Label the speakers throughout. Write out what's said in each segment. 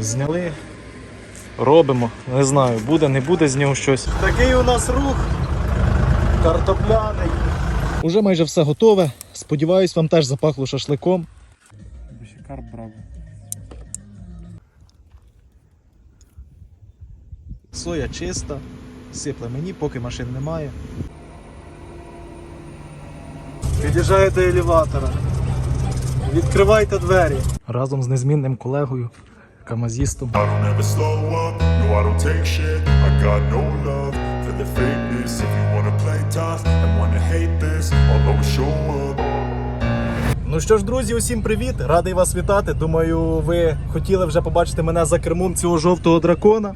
Speaker 1: Зняли, робимо. Не знаю, буде, не буде з нього щось. Такий у нас рух картопляний. Уже майже все готове. Сподіваюсь, вам теж запахло шашликом.
Speaker 2: Бушикар браво.
Speaker 1: Соя чиста, сипле мені, поки машин немає. Під'їжджаю до елеватора. Відкривайте двері. Разом з незмінним колегою, камазістом. Ну що ж, друзі, усім привіт! Радий вас вітати. Думаю, ви хотіли вже побачити мене за кермом цього жовтого дракона.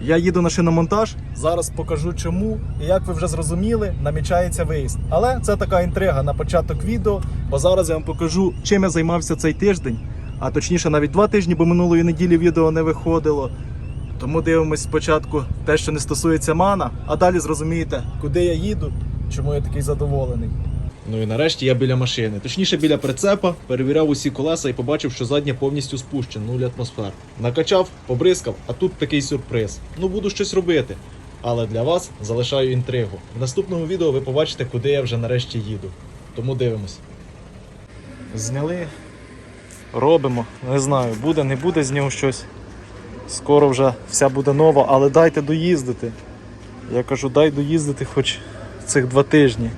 Speaker 1: Я їду на шиномонтаж. Зараз покажу чому. І як ви вже зрозуміли, намічається виїзд. Але це така інтрига на початок відео, бо зараз я вам покажу, чим я займався цей тиждень. А точніше, навіть два тижні, бо минулої неділі відео не виходило. Тому дивимось спочатку те, що не стосується мана, а далі зрозумієте, куди я їду, чому я такий задоволений. Ну і нарешті я біля машини, точніше біля прицепа, перевіряв усі колеса і побачив, що заднє повністю спущено, нуль атмосфер. Накачав, побризкав, а тут такий сюрприз. Ну буду щось робити. Але для вас залишаю інтригу. В наступному відео ви побачите, куди я вже нарешті їду. Тому дивимось. Зняли, робимо. Не знаю, буде, не буде з нього щось. Скоро вже вся буде нова, але дайте доїздити. Я кажу, дай доїздити хоч цих два тижні.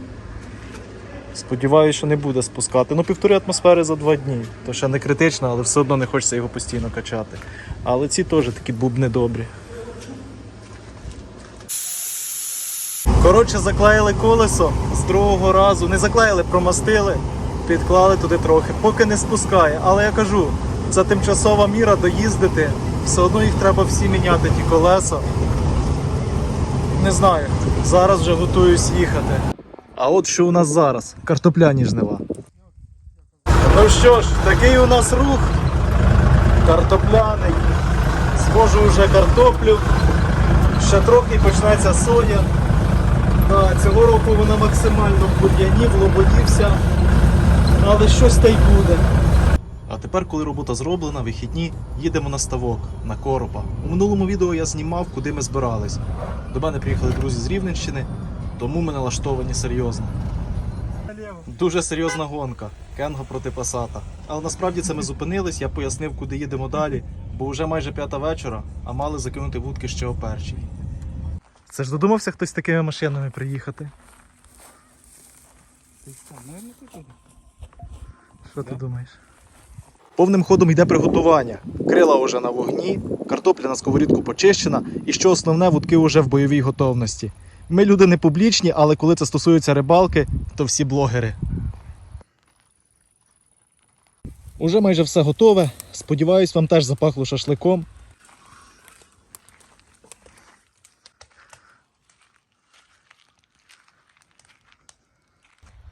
Speaker 1: Сподіваюся, що не буде спускати. Ну, півтори атмосфери за два дні. То ще не критично, але все одно не хочеться його постійно качати. Але ці теж такі бубни добрі. Коротше, заклеїли колесо з другого разу. Не заклеїли, промастили, підклали туди трохи. Поки не спускає. Але я кажу, це тимчасова міра доїздити. Все одно їх треба всі міняти, ті колеса. Не знаю. Зараз вже готуюсь їхати. А от що у нас зараз? Картопляні жнива. Ну що ж, такий у нас рух картопляний. Схожу вже картоплю. Ще трохи почнеться соя. Да, цього року вона максимально в бур'яні, в. Але щось та й буде. А тепер, коли робота зроблена, вихідні, їдемо на ставок, на коропа. У минулому відео я знімав, куди ми збирались. До мене приїхали друзі з Рівненщини, тому ми налаштовані серйозно. Дуже серйозна гонка. Кенго проти Пасата. Але насправді це ми зупинились, я пояснив, куди їдемо далі, бо вже майже п'ята вечора, а мали закинути вудки ще о першій. Це ж додумався хтось такими машинами приїхати. Що ти думаєш? Повним ходом йде приготування. Крила вже на вогні, картопля на сковорідку почищена, і що основне, вудки вже в бойовій готовності. Ми люди не публічні, але коли це стосується рибалки, то всі блогери. Уже майже все готове. Сподіваюсь, вам теж запахло шашликом.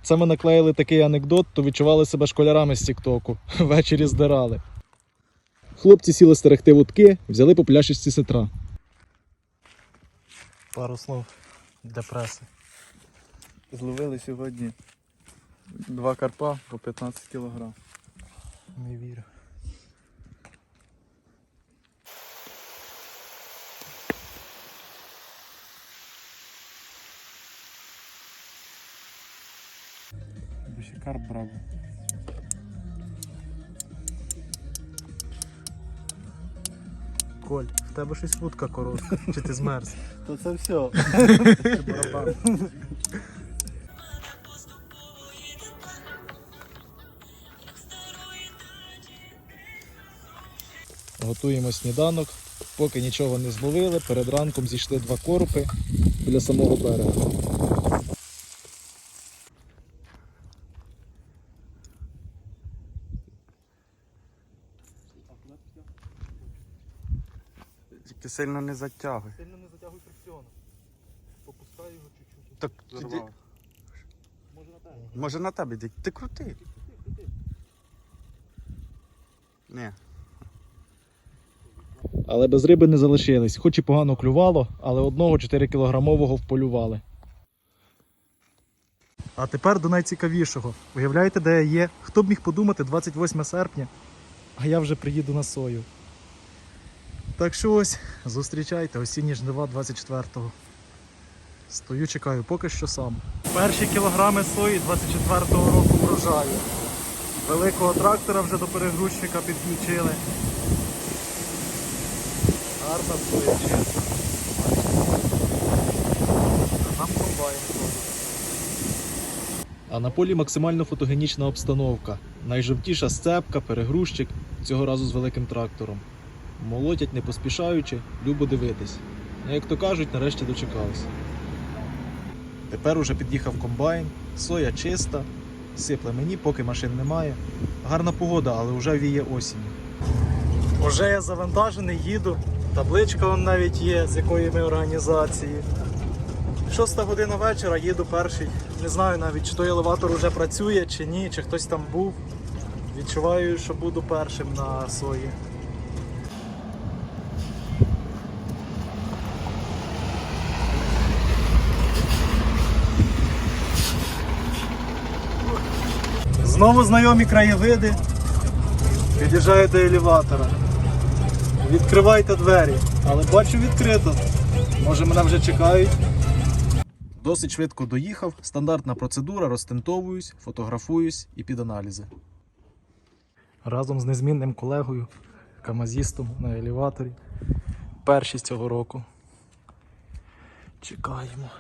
Speaker 1: Це ми наклеїли такий анекдот, то відчували себе школярами з Тіктоку. Ввечері здирали. Хлопці сіли стерегти вудки, взяли по пляшечці сетра. Пару слов для преси.
Speaker 2: Зловили сьогодні два карпа по 15 кг.
Speaker 1: Не вірю.
Speaker 2: Бушикар браво.
Speaker 1: Коль, в тебе щось вудка коротка. Чи ти змерз?
Speaker 2: То це все.
Speaker 1: Готуємо сніданок. Поки нічого не зловили, перед ранком зійшли два коропи біля самого берега.
Speaker 2: Тільки сильно не затягуй.
Speaker 1: Сильно не затягуй фрикціону. Попускай його чуть-чуть.
Speaker 2: Так тоді,
Speaker 1: Може на тебе.
Speaker 2: може на тебе йди. Ти крути. Ні.
Speaker 1: Але без риби не залишились. Хоч і погано клювало, але одного 4 кілограмового вполювали. А тепер до найцікавішого. Уявляєте, де я є? Хто б міг подумати 28 серпня, а я вже приїду на сою. Так що ось, зустрічайте осінні жнива 24-го. Стою, чекаю, поки що сам. Перші кілограми сої 24-го року врожаю. Великого трактора вже до перегрузчика підключили. Гарна соя. А нам комбайн. А на полі максимально фотогенічна обстановка. Найжовтіша сцепка, перегрузчик, цього разу з великим трактором. Молотять не поспішаючи, любо дивитись. Як то кажуть, нарешті дочекався. Тепер уже під'їхав комбайн, соя чиста, сипле мені, поки машин немає. Гарна погода, але вже віє осінь. Уже я завантажений, їду. Табличка вон навіть є, з якої ми організації. Шоста година вечора, їду перший. Не знаю навіть, чи той елеватор вже працює, чи ні, чи хтось там був. Відчуваю, що буду першим на сої. Знову знайомі краєвиди. Під'їжджаю до елеватора. Відкривайте двері, але бачу відкрито. Може мене вже чекають. Досить швидко доїхав. Стандартна процедура, розтентовуюсь, фотографуюсь і під аналізи. Разом з незмінним колегою, камазістом на елеваторі. Перші з цього року. Чекаємо.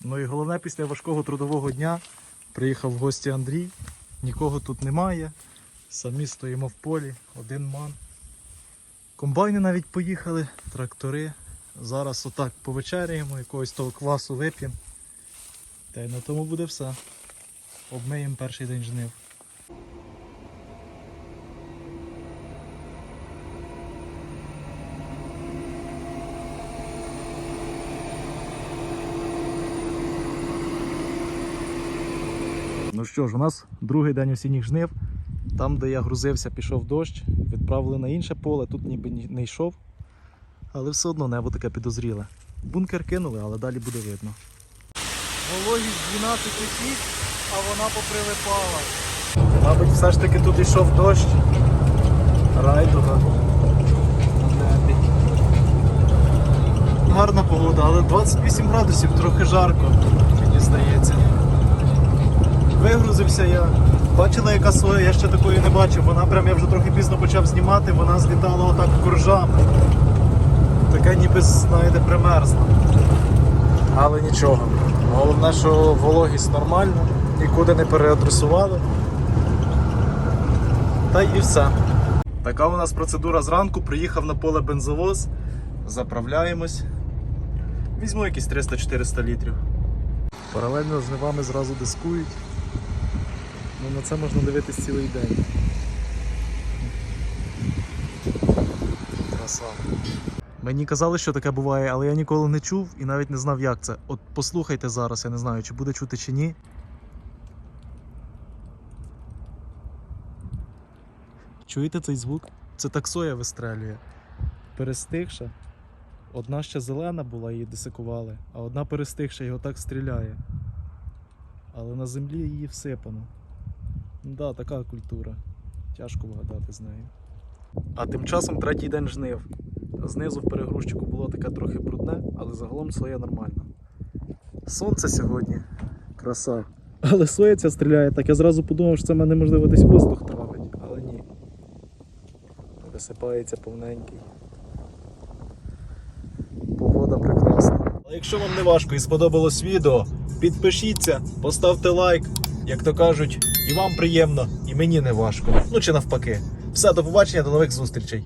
Speaker 1: Ну і головне після важкого трудового дня приїхав в гості Андрій. Нікого тут немає. Самі стоїмо в полі, один ман. Комбайни навіть поїхали, трактори. Зараз отак повечеряємо, якогось того квасу вип'ємо. Та й на тому буде все. Обмиємо перший день жнив. Ну що ж, у нас другий день осінніх жнив. Там, де я грузився, пішов дощ, відправили на інше поле, тут ніби не йшов. Але все одно небо таке підозріле. Бункер кинули, але далі буде видно. Вологість 12,6, а вона поприлипала. Мабуть, все ж таки тут йшов дощ. Райдуга. Гарна погода, але 28 градусів, трохи жарко, мені здається. Вигрузився я. Бачила, яка соя, я ще такої не бачив. Вона прям я вже трохи пізно почав знімати, вона злітала отак коржами. Таке ніби, знаєте, примерзла. Але нічого. Головне, що вологість нормальна, нікуди не переадресували. Та і все. Така у нас процедура зранку. Приїхав на поле бензовоз, заправляємось. Візьму якісь 300-400 літрів. Паралельно з нивами зразу дискують. Ну, на це можна дивитись цілий день. Краса. Мені казали, що таке буває, але я ніколи не чув і навіть не знав, як це. От послухайте зараз, я не знаю, чи буде чути чи ні. Чуєте цей звук? Це так соя вистрелює. Перестигша. Одна ще зелена була, її десикували, а одна перестигша і отак стріляє. Але на землі її всипано. Да, така культура. Тяжко вгадати з нею. А тим часом третій день жнив. Знизу в перегрузчику було таке трохи брудне, але загалом соя нормальна. Сонце сьогодні. Краса. Але соя ця стріляє так. Я зразу подумав, що це мене можливо десь воздух травить, але ні. Висипається повненький. Погода прекрасна. Але якщо вам не важко і сподобалось відео, підпишіться, поставте лайк. Як то кажуть, і вам приємно, і мені не важко. Ну чи навпаки. Все, до побачення, до нових зустрічей.